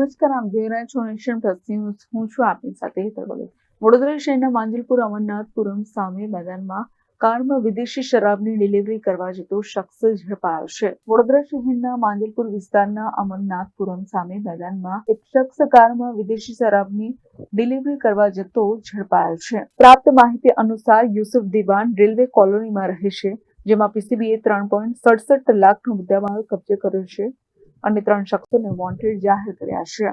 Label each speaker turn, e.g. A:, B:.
A: નમસ્કાર આપ જોઈ રહ્યા છો નેશન પ્લસ હું છું આપની સાથે હેતર વડોદરા શહેરના માંજલપુર, અમરનાથપુરમ સામે મેદાનમાં કારમાં વિદેશી શરાબની ડિલિવરી કરવા જતો શખ્સ ઝડપાયો છે. વડોદરા શહેરના માંજલપુર વિસ્તારના અમરનાથપુરમ સામે મેદાનમાં એક શખ્સ કારમાં વિદેશી શરાબની ડિલિવરી કરવા જતો ઝડપાયો છે. પ્રાપ્ત માહિતી અનુસાર યુસુફ દિવાન રેલવે કોલોનીમાં રહે છે, જેમાં પીસીબીએ ત્રણ પોઈન્ટ સડસઠ લાખનો મુદ્દામાલ કબજે કર્યો છે. અને ત્રણ શખ્સોને વોન્ટેડ જાહેર કર્યા છે.